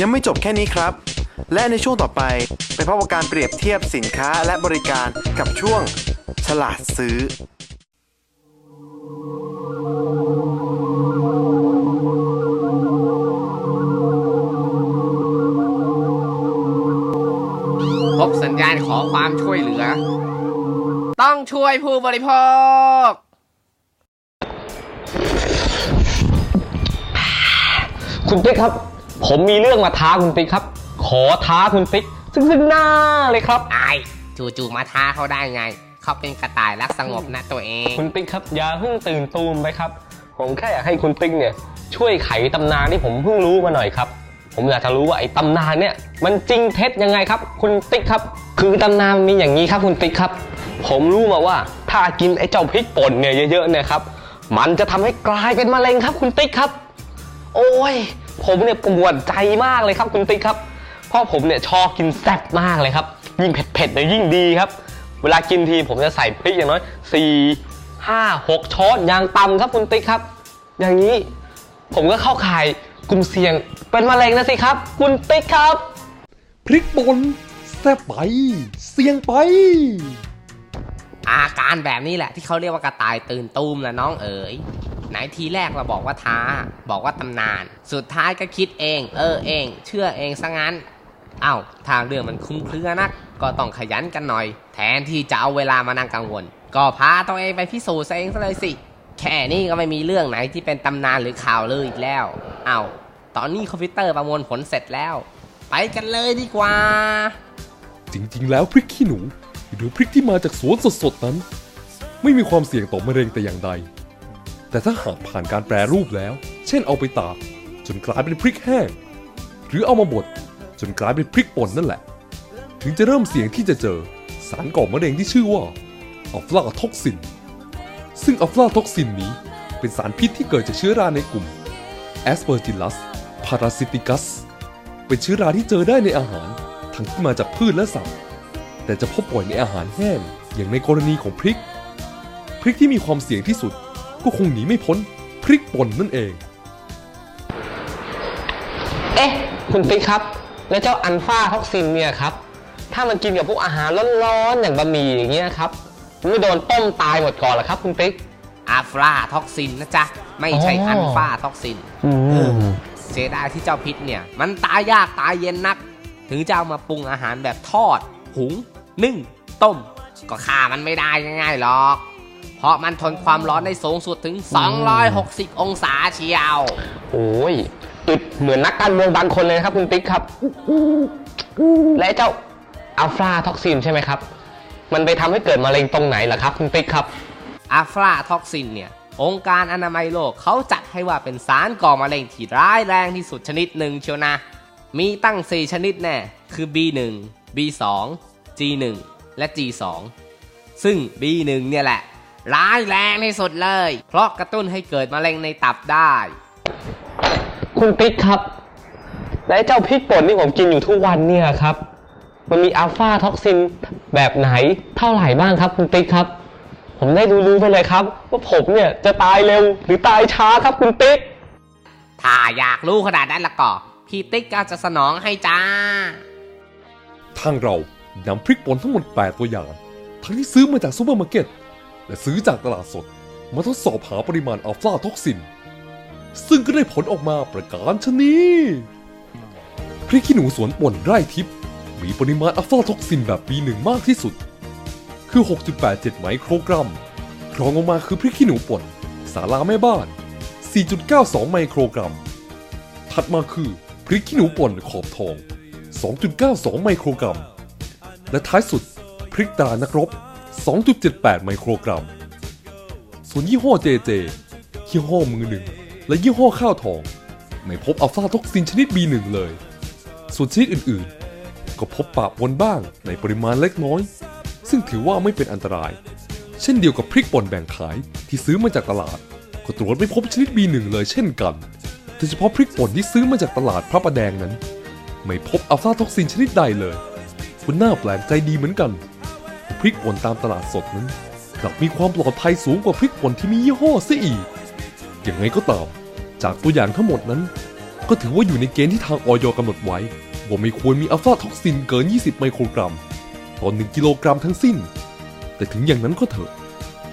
ยังไม่จบแค่นี้ครับ และในช่วงต่อไปไปพบกับการเปรียบเทียบสินค้าและบริการกับช่วง ฉลาดซื้อ พบสัญญาณขอความช่วยเหลือ ต้องช่วยผู้บริโภค คุณติ๊กครับ ผมมีเรื่องมาท้าคุณติ๊กครับ ขอท้าคุณติ๊ก ซึ่งซึ่งหน้าเลยครับ ไอายจู่ๆมาท้าเขาได้ไง เขาเป็นกระต่ายรักสงบนะตัวเอง คุณติ๊กครับอย่าเพิ่งตื่นตูมไปครับ ผมแค่อยากให้คุณติ๊กเนี่ย ช่วยไขตำนานที่ผมเพิ่งรู้มาหน่อยครับ ผมอยากจะรู้ว่าไอ้ตำนานเนี่ย มันจริงเท็จยังไงครับ คุณติ๊กครับ คือตำนานมีอย่างนี้ครับคุณติ๊กครับ ผมรู้มาว่าถ้ากินไอ้เจ้าพริกป่นเนี่ยเยอะๆเนี่ยครับ มันจะทำให้กลายเป็นมะเร็งครับ คุณติ๊กครับ โอ้ย ผมเนี่ยปวดใจมากเลยครับคุณติ๊กครับเพราะผมเนี่ยชอบกินแซ่บมากเลยครับ ยิ่งเผ็ดๆเนี่ยยิ่งดีครับ เวลากินทีผมจะใส่พริกอย่างน้อยสี่ห้าหกช้อนอย่างต่ำครับคุณติ๊กครับ อย่างนี้ผมก็เข้าข่ายกลุ่มเสี่ยงเป็นมะเร็งนะสิครับ คุณติ๊กครับ พริกป่นแซ่บไป เสี่ยงไป อาการแบบนี้แหละที่เขาเรียกว่ากระต่ายตื่นตูมนะน้องเอ๋ย ไหนทีแรกเราบอกว่าท้า บอกว่าตำนาน สุดท้ายก็คิดเอง เออเอง เชื่อเองซะงั้นเอ้าทางเรื่องมันคลุ้มเครือนัก ก็ต้องขยันกันหน่อย แทนที่จะเอาเวลามานั่งกังวล ก็พาตัวเองไปพิสูจน์ซะเองซะเลยสิ แค่นี้ก็ไม่มีเรื่องไหนที่เป็นตำนานหรือข่าวเลยอีกแล้วเอ้าตอนนี้คอมพิวเตอร์ประมวลผลเสร็จแล้ว ไปกันเลยดีกว่า จริงๆ แล้วพริกขี้หนู หรือพริกที่มาจากสวนสดๆนั้น ไม่มีความเสี่ยงต่อมะเร็งแต่อย่างใด แต่ถ้าหากผ่านการแปรรูปแล้ว เช่นเอาไปตากจนกลายเป็นพริกแห้ง หรือเอามาบดจนกลายเป็นพริกป่นนั่นแหละ ถึงจะเริ่มเสี่ยงที่จะเจอสารก่อมะเร็งที่ชื่อว่าอัฟลาท็อกซิน ซึ่งอัฟลาท็อกซินนี้เป็นสารพิษที่เกิดจากเชื้อราในกลุ่ม Aspergillus parasiticus เป็นเชื้อราที่เจอได้ในอาหาร ทั้งที่มาจากพืชและสัตว์ แต่จะพบบ่อยในอาหารแห้งอย่างในกรณีของพริก พริกที่มีความเสี่ยงที่สุด ก็คงหนีไม่พ้นพริกป่นนั่นเอง เอ๊ะ คุณติ๊กครับ แล้วเจ้าอัลฟาท็อกซินเนี่ยครับ ถ้ามันกินกับพวกอาหารร้อนๆอย่างบะหมี่อย่างเงี้ยครับมันไม่โดนต้มตายหมดก่อนเหรอครับ คุณติ๊กอาฟลาท็อกซินนะจ๊ะ ไม่ใช่อ๋ออัอันฟาท็อกซินอืมเสียดายที่เจ้าพิษเนี่ย มันตายยากตายเย็นนัก ถึงจะเอามาปรุงอาหารแบบทอด หุงนึ่ง ต้ม ก็ฆ่ามันไม่ได้ง่ายๆหรอก เพราะมันทนความร้อนได้สูงสุดถึง 260 องศาเชียว โอ้ยอึดเหมือนนักการเมืองบางคนเลยนะครับคุณติ๊กครับ และเจ้าอัลฟาท็อกซินใช่ไหมครับ มันไปทำให้เกิดมะเร็งตรงไหนล่ะครับคุณติ๊กครับอาฟลาท็อกซินเนี่ยองค์การอนามัยโลกเขาจัดให้ว่าเป็นสารก่อมะเร็งที่ร้ายแรงที่สุดชนิดหนึ่งเชียวนะ มีตั้ง 4 ชนิดแน่ คือ B1 B2 G1 และ G2 ซึ่ง B1 เนี่ยแหละ ร้ายแรงที่สุดเลย เพราะกระตุ้นให้เกิดมะเร็งในตับได้ คุณติ๊กครับและเจ้าพริกป่นที่ผมกินอยู่ทุกวันเนี่ยครับ มันมีอัลฟาท็อกซินแบบไหนเท่าไหร่บ้างครับคุณติ๊กครับ ผมได้รู้ๆไปเลยครับ ว่าผมเนี่ยจะตายเร็วหรือตายช้าครับคุณติ๊ก ถ้าอยากรู้ขนาดนั้นละก็พี่ติ๊กก็จะสนองให้จ้า ทางเรานำพริกป่นทั้งหมด 8 ตัวอย่าง ทั้งที่ซื้อมาจากซูเปอร์มาร์เก็ต และซื้อจากตลาดสด มาทดสอบหาปริมาณอัลฟาท็อกซิน ซึ่งก็ได้ผลออกมาประการชนีพริกขี้หนูสวนป่นไร่ทิพย์มีปริมาณอัลฟาท็อกซินแบบ B1 มากที่สุด คือ 6.87 ไมโครกรัม รองลงมาคือพริกขี้หนูป่น สาลาแม่บ้าน 4.92 ไมโครกรัม ถัดมาคือพริกขี้หนูป่นขอบทอง 2.92 ไมโครกรัม และท้ายสุดพริกตานักรบ 2.78 ไมโครกรัม ส่วนยี่ห้อ JJ ยี่ห้อมือหนึ่ง และยี่ห้อข้าวทอง ไม่พบอัลฟาท็อกซินชนิด B1 เลย ส่วนชนิดอื่นๆ ก็พบปะปนบ้างในปริมาณเล็กน้อย ซึ่งถือว่าไม่เป็นอันตราย เช่นเดียวกับพริกป่นแบ่งขายที่ซื้อมาจากตลาด ก็ตรวจไม่พบชนิด B1 เลยเช่นกันโดยเฉพาะพริกป่นที่ซื้อมาจากตลาดพระประแดงนั้น ไม่พบอัลฟาท็อกซินชนิดใดเลยคุณน่าแปลกใจดีเหมือนกัน พริกป่นตามตลาดสดนั้นกลับมีความปลอดภัยสูงกว่าพริกป่นที่มียี่ห้อเสียอีก อย่างไงก็ตาม จากตัวอย่างทั้งหมดนั้น ก็ถือว่าอยู่ในเกณฑ์ที่ทางออยกำหนดไว้ ว่าไม่ควรมีอัลฟาท็อกซินเกิน 20 ไมโครกรัม ต่อ 1 กิโลกรัมทั้งสิ้น แต่ถึงอย่างนั้นก็เถอะ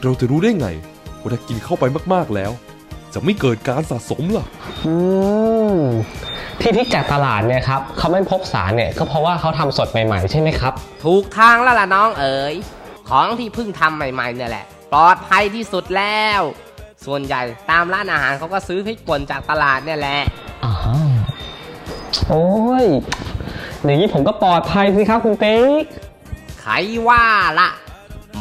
เราจะรู้ได้ไงว่าถ้ากินเข้าไปมากๆแล้ว จะไม่เกิดการสะสมล่ะอืมที่พริกจากตลาดเนี่ยครับเขาไม่พบสารเนี่ยก็เพราะว่าเขาทำสดใหม่ๆ ใช่ไหมครับ ถูกทางแล้วล่ะน้องเอ๋ยของที่เพิ่งทำใหม่ๆเนี่ยแหละ ปลอดภัยที่สุดแล้ว ส่วนใหญ่ตามร้านอาหารเขาก็ซื้อพริกป่นจากตลาดเนี่ยแหละ อ้าวโอ้ยอย่างนี้ผมก็ปลอดภัยสิครับคุณติ๊ก ใครว่าละ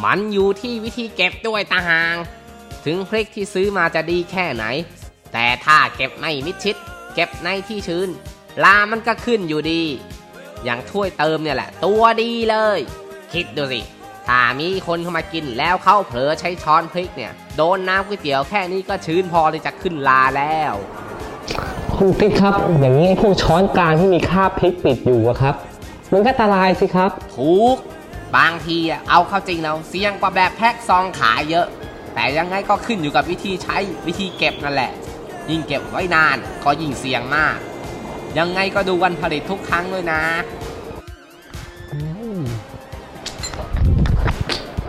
มันอยู่ที่วิธีเก็บด้วยตาหาง ถึงพริกที่ซื้อมาจะดีแค่ไหน แต่ถ้าเก็บไม่มิดชิด เก็บในที่ชื้น ลามันก็ขึ้นอยู่ดี อย่างถ้วยเติมเนี่ยแหละ ตัวดีเลย คิดดูสิ ถ้ามีคนเข้ามากินแล้วเขาเผลอใช้ช้อนพริกเนี่ย โดนน้ำก๋วยเตี๋ยวแค่นี้ก็ชื้นพอที่จะขึ้นลาแล้วคุณติ๊กครับ อย่างนี้ไอ้พวกช้อนกลางที่มีคราบพริกติดอยู่อะครับ มันก็อันตรายสิครับ ถูก บางทีอะเอาเข้าจริงแล้วเสี่ยงกว่าแบบแพ็คซองขายเยอะ แต่ยังไงก็ขึ้นอยู่กับวิธีใช้วิธีเก็บนั่นแหละ ยิ่งเก็บไว้นานก็ยิ่งเสี่ยงมาก ยังไงก็ดูวันผลิตทุกครั้งด้วยนะ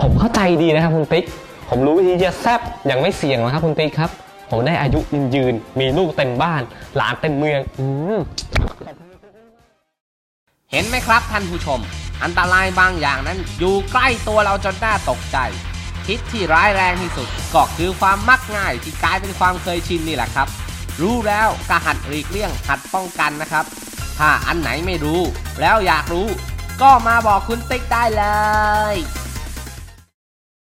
ผมเข้าใจดีนะครับคุณติ๊ก ผมรู้วิธีจะแซบอย่างไม่เสี่ยงแล้วครับคุณติ๊กครับ ผมได้อายุยืนยืน มีลูกเต็มบ้าน หลานเต็มเมืองอืมเห็นไหมครับท่านผู้ชม อันตรายบางอย่างนั้นอยู่ใกล้ตัวเราจนน่าตกใจ พิษที่ร้ายแรงที่สุด ก็คือความมักง่ายที่กลายเป็นความเคยชินนี่แหละครับ รู้แล้วก็หัดหลีกเลี่ยงหัดป้องกันนะครับ ถ้าอันไหนไม่รู้ แล้วอยากรู้ ก็มาบอกคุณติ๊กได้เลย